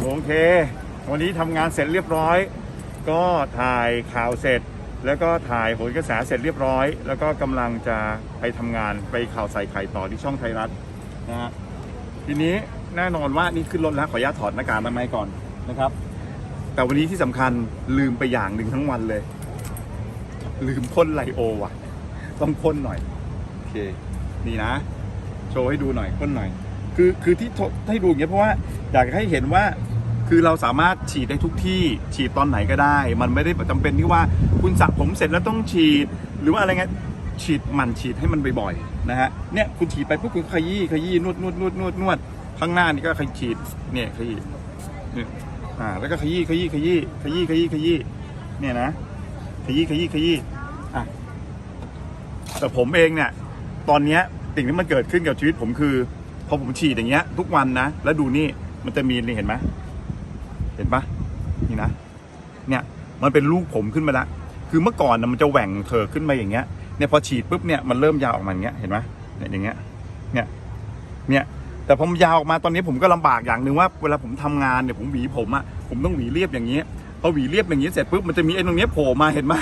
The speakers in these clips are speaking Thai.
โอเค วันนี้ทำงานเสร็จเรียบร้อย ก็ถ่ายข่าวเสร็จ แล้วก็ถ่ายโหนกระแสเสร็จเรียบร้อย แล้วก็กำลังจะไปทำงานไปข่าวใส่ไข่ต่อที่ช่องไทยรัฐนะฮะทีนี้แน่นอนว่านี่ขึ้นรถแล้วขออนุญาตถอดหน้ากากมาไหมก่อนนะครับ แต่วันนี้ที่สำคัญลืมไปอย่างหนึ่งทั้งวันเลย ลืมพ่นไลโอว่ะ ต้องพ่นหน่อย โอเค นี่นะ โชว์ให้ดูหน่อยพ่นหน่อย คือคือที่ให้ดูอย่างเงี้ยเพราะว่าอยากให้เห็นว่าคือเราสามารถฉีดได้ทุกที่ฉีดตอนไหนก็ได้ มันไม่ได้จำเป็นที่ว่าคุณสระผมเสร็จแล้วต้องฉีด หรือว่าอะไรเงี้ยฉีดหมันฉีดให้มันบ่อยๆนะฮะเนี่ยคุณฉีดไปปุ๊บคุณขยี้ขยี้นวดนวดนวดนวดนวดข้างหน้านี่ก็ขยี้ฉีดเนี่ยขยี้เนี่ยอ่าแล้วก็ขยี้ขยี้ขยี้ขยี้ขยี้ขยี้เนี่ยนะขยี้ขยี้ขยี้อะแต่ผมเองเนี่ยตอนเนี้ยสิ่งที่มันเกิดขึ้นกับชีวิตผมคือ พอผมฉีดอย่างเงี้ย ทุกวันนะ แล้วดูนี่มันจะมีนี่เห็นไหมเห็นปะนี่นะเนี่ยมันเป็นลูกผมขึ้นมาล้วคือเมื่อก่อนนะมันจะแหว่งเถอขึ้นมาอย่างเงี้ยเนี่ยพอฉีดปุ๊บเนี่ยมันเริ่มยาวออกมาอย่างเงี้ยเห็นไหมเนี่ยอย่างเงี้ยเนี่ยเนี่ยแต่พอมันยาวออกมาตอนนี้ผมก็ลำบากอย่างหนึ่งว่าเวลาผมทำงานเนี่ยผมหวีผมอะผมต้องหวีเรียบอย่างเงี้ยพอหวีเรียบอย่างเงี้ยเสร็จปุ๊บมันจะมีไอ้ตรงเนี้ยโผล่มาเห็นไหม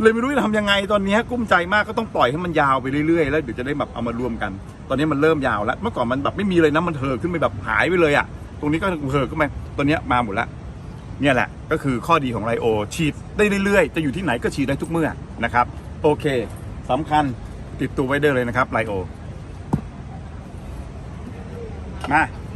เลยไม่รู้จะทำยังไงตอนนี้กุ้มใจมากก็ต้องปล่อยให้มันยาวไปเรื่อยๆ แล้วเดี๋ยวจะได้แบบเอามารวมกัน ตอนนี้มันเริ่มยาวแล้ว เมื่อก่อนมันแบบไม่มีเลยนะมันเถอขึ้นไปแบบหายไปเลยอะตรงนี้ก็เถอขึ้นไปตอนเนี้ยมาหมดแล้วเนี่ยแหละก็คือข้อดีของไลโอฉีดได้เรื่อยๆ จะอยู่ที่ไหนก็ฉีดได้ทุกเมื่อนะครับ โอเคสำคัญติดตัวไว้ได้เลยนะครับไลโอมา